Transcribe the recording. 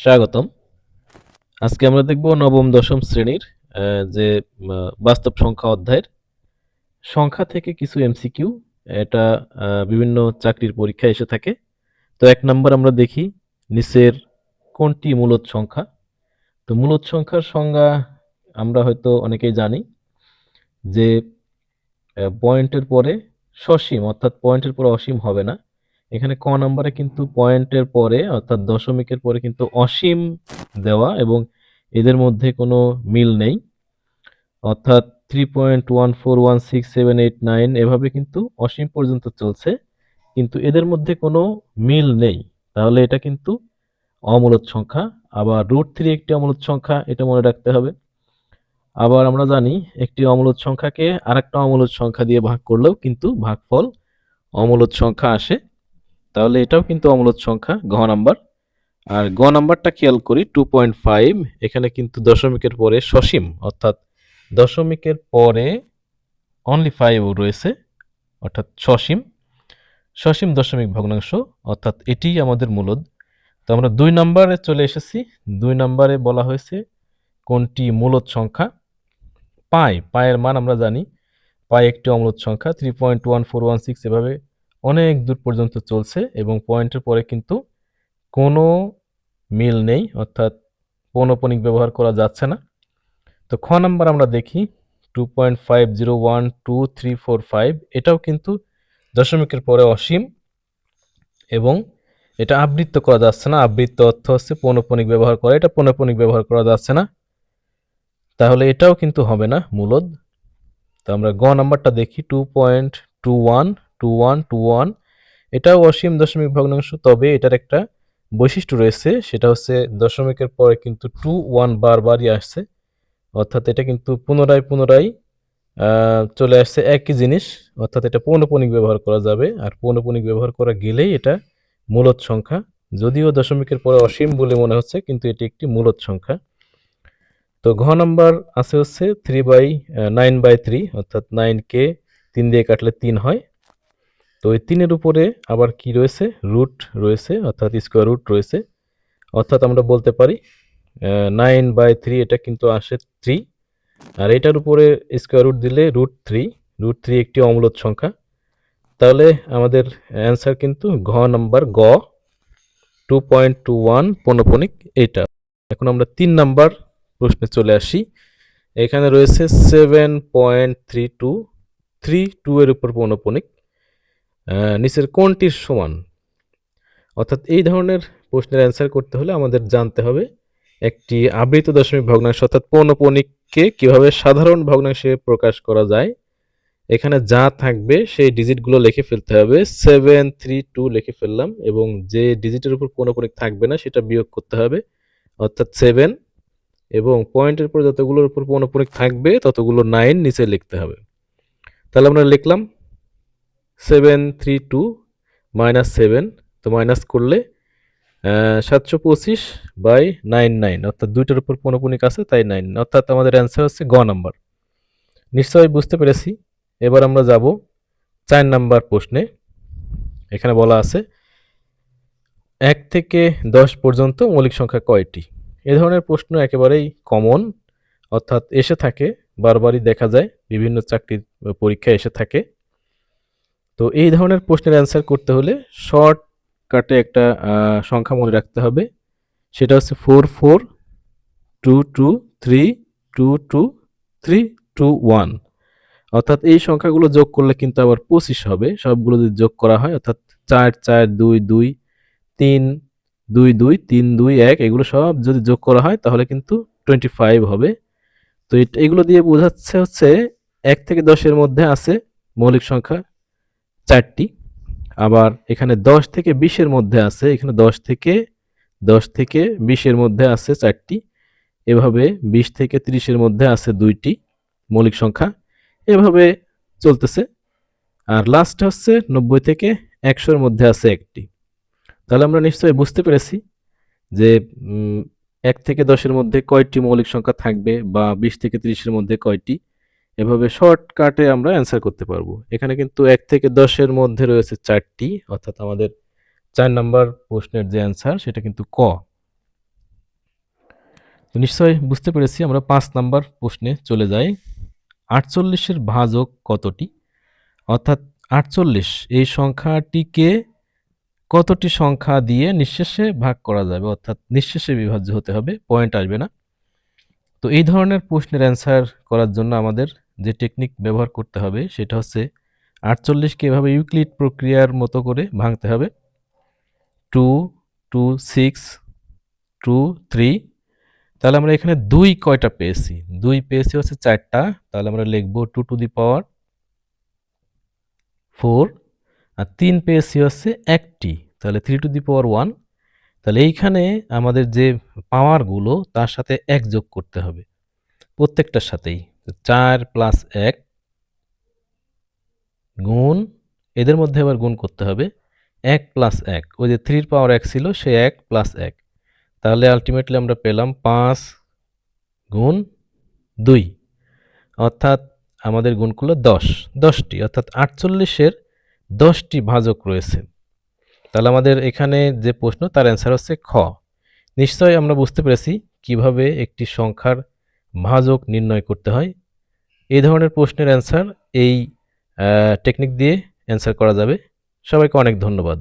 স্বাগতম। আজকে আমরা দেখব নবম, দশম শ্রেণির যে বাস্তব সংখ্যা অধ্যায়ের। সংখ্যা থেকে কিছু এমসিকিউ এটা বিভিন্ন চাকরির পরীক্ষায় এসে থাকে। তো এক নম্বর আমরা দেখি, নিচের কোনটি মূলত সংখ্যা? তো মূলত সংখ্যার সংজ্ঞা আমরা হয়তো অনেকেই জানি যে পয়েন্টের পরে সসীম, অর্থাৎ পয়েন্টের পরে অসীম হবে না। এখানে ক নম্বরে কিন্তু পয়েন্টের পরে, অর্থাৎ দশমিকের পরে কিন্তু অসীম দেওয়া এবং এদের মধ্যে কোনো মিল নেই। অর্থাৎ three point one four one six seven eight nine এভাবে কিন্তু অসীম পর্যন্ত চলছে, কিন্তু এদের মধ্যে কোনো মিল নেই। তাহলে এটা কিন্তু অমূলদ সংখ্যা। আবার রুট থ্রি একটি অমূলদ সংখ্যা, এটা মনে রাখতে হবে। আবার আমরা জানি একটি অমূলদ সংখ্যাকে আরেকটা অমূলদ সংখ্যা দিয়ে ভাগ করলেও কিন্তু ভাগফল অমূলদ সংখ্যা আসে। তাহলে এটাও কিন্তু অমূলদ সংখ্যা, ঘ নাম্বার। আর গ নাম্বারটা খেয়াল করি টু পয়েন্ট ফাইভ এখানে কিন্তু দশমিকের পরে সসীম, অর্থাৎ দশমিকের পরে অনলি ফাইভ রয়েছে, অর্থাৎ সসীম। সসীম দশমিক ভগ্নাংশ, অর্থাৎ এটিই আমাদের মূলদ। তো আমরা দুই নম্বরে চলে এসেছি, দুই নম্বরে বলা হয়েছে কোনটি মূলত সংখ্যা? পায় পায়ের মান আমরা জানি, পাই একটি অমূলদ সংখ্যা three point one four one six এভাবে অনেক দূর পর্যন্ত চলছে এবং পয়েন্টের পরে কিন্তু কোনো মিল নেই, অর্থাৎ পৌনপনিক ব্যবহার করা যাচ্ছে না। তো খ নাম্বার আমরা দেখি two point five zero one two three four five এটাও কিন্তু দশমিকের পরে অসীম এবং এটা আবৃত্ত করা যাচ্ছে না। আবৃত্ত অর্থ হচ্ছে পৌনপনিক ব্যবহার করা, এটা পৌনপনিক ব্যবহার করা যাচ্ছে না। তাহলে এটাও কিন্তু হবে না, মূলদ। তো আমরা গ নাম্বারটা দেখি two point two one two one two one এটাও অসীম দশমিক ভগ্নাংশ, তবে এটার একটা বৈশিষ্ট্য রয়েছে, সেটা হচ্ছে দশমিকের পরে কিন্তু টু ওয়ান বারবারই আসছে, অর্থাৎ এটা কিন্তু পুনরায় পুনরায় চলে আসছে একই জিনিস, অর্থাৎ এটা পৌনপনিক ব্যবহার করা যাবে, আর পৌনপনিক ব্যবহার করা গেলেই এটা মূলদ সংখ্যা, যদিও দশমিকের পরে অসীম বলে মনে হচ্ছে, কিন্তু এটি একটি মূলদ সংখ্যা। তো ঘ নাম্বার আছে হচ্ছে three by nine by three অর্থাৎ নাইনকে তিন দিয়ে কাটলে তিন হয় তো এই তিনের উপরে আবার কি রয়েছে? রুট রয়েছে, অর্থাৎ স্কোয়ার রুট রয়েছে। অর্থাৎ আমরা বলতে পারি নাইন বাই থ্রি এটা কিন্তু আসে থ্রি আর এটার উপরে স্কোয়ার রুট দিলে রুট থ্রি রুট থ্রি একটি অমূলদ সংখ্যা। তাহলে আমাদের অ্যান্সার কিন্তু ঘ নাম্বার গ টু পয়েন্ট টু ওয়ান পনপনিক এইটা এখন আমরা তিন নাম্বার প্রশ্নে চলে আসি। এখানে রয়েছে seven point three two three two এর উপর পৌনপনিক নিচের কোনটির সমান? অর্থাৎ এই ধরনের প্রশ্নের অ্যান্সার করতে হলে আমাদের জানতে হবে একটি আবৃত দশমিক ভগ্নাংশ, অর্থাৎ পৌনপনিককে কীভাবে সাধারণ ভগ্নাংশে প্রকাশ করা যায়। এখানে যা থাকবে সেই ডিজিটগুলো লিখে ফেলতে হবে। সেভেন থ্রি টু লিখে ফেললাম এবং যে ডিজিটের উপর পৌনপনিক থাকবে না সেটা বিয়োগ করতে হবে, অর্থাৎ সেভেন। এবং পয়েন্টের পর যতগুলোর উপর পৌনপনিক থাকবে ততগুলো নাইন নিচে লিখতে হবে। তাহলে আমরা লিখলাম seven three two minus seven তো মাইনাস করলে সাতশো পঁচিশ বাই নাইন নাইন অর্থাৎ দুইটার উপর পৌনপনিক আছে, তাই নাইন অর্থাৎ আমাদের অ্যান্সার হচ্ছে গ নাম্বার নিশ্চয়ই বুঝতে পেরেছি। এবার আমরা যাব চার নাম্বার প্রশ্নে। এখানে বলা আছে, এক থেকে দশ পর্যন্ত মৌলিক সংখ্যা কয়টি? এ ধরনের প্রশ্ন একেবারেই কমন অর্থাৎ এসে থাকে, বারবারই দেখা যায়, বিভিন্ন চাকরির পরীক্ষায় এসে থাকে। তো এই ধরনের প্রশ্নের অ্যান্সার করতে হলে শর্ট কাটে একটা সংখ্যা মনে রাখতে হবে। সেটা হচ্ছে four four two two three two two three two one অর্থাৎ এই সংখ্যাগুলো যোগ করলে কিন্তু আবার পঁচিশ হবে। সবগুলো যদি যোগ করা হয়, অর্থাৎ চার চার, দুই দুই, তিন, দুই দুই, তিন, দুই, এক, এগুলো সব যদি যোগ করা হয়, তাহলে কিন্তু টোয়েন্টি ফাইভ হবে। তো এগুলো দিয়ে বোঝাচ্ছে হচ্ছে এক থেকে দশের মধ্যে আছে মৌলিক সংখ্যা চারটি। আবার এখানে দশ থেকে বিশের মধ্যে আছে, এখানে দশ থেকে দশ থেকে বিশের মধ্যে আছে চারটি। এভাবে বিশ থেকে ত্রিশের মধ্যে আছে দুইটি মৌলিক সংখ্যা। এভাবে চলতেছে। আর লাস্ট হচ্ছে নব্বই থেকে একশোর মধ্যে আছে একটি। তাহলে আমরা নিশ্চয়ই বুঝতে পেরেছি যে এক থেকে দশের মধ্যে কয়টি মৌলিক সংখ্যা থাকবে বা বিশ থেকে ত্রিশের মধ্যে কয়টি। এভাবে শর্টকাটে আমরা অ্যান্সার করতে পারব। এখানে কিন্তু এক থেকে দশের মধ্যে রয়েছে চারটি, অর্থাৎ আমাদের চার নাম্বার প্রশ্নের যে অ্যান্সার সেটা কিন্তু ক। তো নিশ্চয়ই বুঝতে পেরেছি, আমরা পাঁচ নাম্বার প্রশ্নে চলে যাই। আটচল্লিশের ভাজক কতটি? অর্থাৎ আটচল্লিশ, এই সংখ্যাটিকে কতটি সংখ্যা দিয়ে নিঃশেষে ভাগ করা যাবে? অর্থাৎ নিঃশেষে বিভাজ্য হতে হবে পয়েন্ট আসবে না। তো এই ধরনের প্রশ্নের অ্যান্সার করার জন্য আমাদের যে টেকনিক ব্যবহার করতে হবে, সেটা হচ্ছে আটচল্লিশকে এভাবে ইউক্লিড প্রক্রিয়ার মতো করে ভাঙতে হবে। Two two six two three তাহলে আমরা এখানে দুই কয়টা পেয়েছি? দুই পেয়েছি হচ্ছে চারটা, তাহলে আমরা লিখব two two the power four আর তিন পেয়েছি হচ্ছে একটি, তাহলে three two the power one তাহলে এইখানে আমাদের যে পাওয়ারগুলো তার সাথে এক যোগ করতে হবে, প্রত্যেকটার সাথেই। চার প্লাস এক গুণ, এদের মধ্যে আবার গুণ করতে হবে, এক প্লাস এক। ওই যে থ্রির পাওয়ার এক ছিল, সে এক প্লাস এক। তাহলে আলটিমেটলি আমরা পেলাম পাঁচ গুণ দুই। অর্থাৎ আমাদের গুণগুলো দশ। দশটি, অর্থাৎ আটচল্লিশের দশটি ভাজক রয়েছে। তাহলে আমাদের এখানে যে প্রশ্ন, তার অ্যান্সার হচ্ছে খ। নিশ্চয়ই আমরা বুঝতে পেরেছি কীভাবে একটি সংখ্যার ভাজক নির্ণয় করতে হয়। এই ধরনের প্রশ্নের অ্যান্সার এই টেকনিক দিয়ে অ্যান্সার করা যাবে। সবাইকে অনেক ধন্যবাদ।